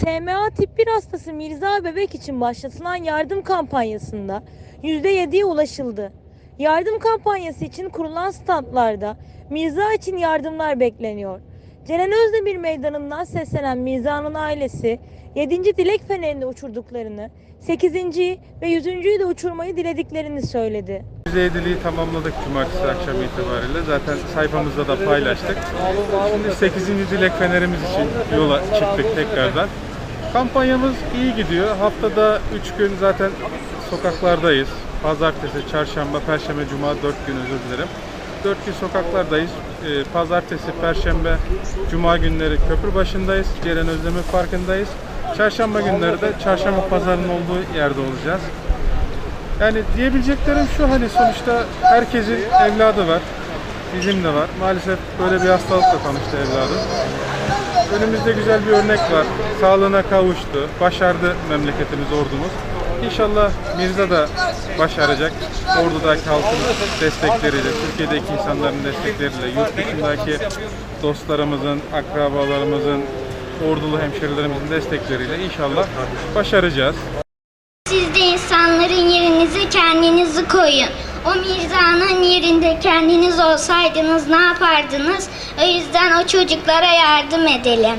SMA tip 1 hastası Mirza Bebek için başlatılan yardım kampanyasında %7'ye ulaşıldı. Yardım kampanyası için kurulan standlarda Mirza için yardımlar bekleniyor. Ceren Özdemir Meydanı'ndan seslenen Mirza'nın ailesi 7. dilek fenerini uçurduklarını, 8. ve 100.'yü de uçurmayı dilediklerini söyledi. %7'liği tamamladık cumartesi akşamı itibariyle. Zaten sayfamızda da paylaştık. Şimdi 8. dilek fenerimiz için yola çıktık tekrardan. Kampanyamız iyi gidiyor. Haftada 3 gün zaten sokaklardayız. Pazartesi, çarşamba, perşembe, cuma 4 gün özür dilerim. 4 gün sokaklardayız. Ee, Pazartesi, perşembe, cuma günleri köprü başındayız. Ceren Özdemir Parkı'ndayız. Çarşamba günleri de çarşamba pazarının olduğu yerde olacağız. Yani diyebileceklerim şu hani sonuçta herkesin evladı var. Bizim de var. Maalesef böyle bir hastalıkla tanıştı evladım. Önümüzde güzel bir örnek var. Sağlığına kavuştu. Başardı memleketimiz, ordumuz. İnşallah Mirza da başaracak. Ordudaki halkın destekleriyle, Türkiye'deki insanların destekleriyle, yurt dışındaki dostlarımızın, akrabalarımızın, ordulu hemşerilerimizin destekleriyle inşallah başaracağız. Siz de insanların yerinize kendinizi koyun. O Mirza'nın yerinde kendiniz olsaydınız ne yapardınız? O yüzden o çocuklara yardım edelim.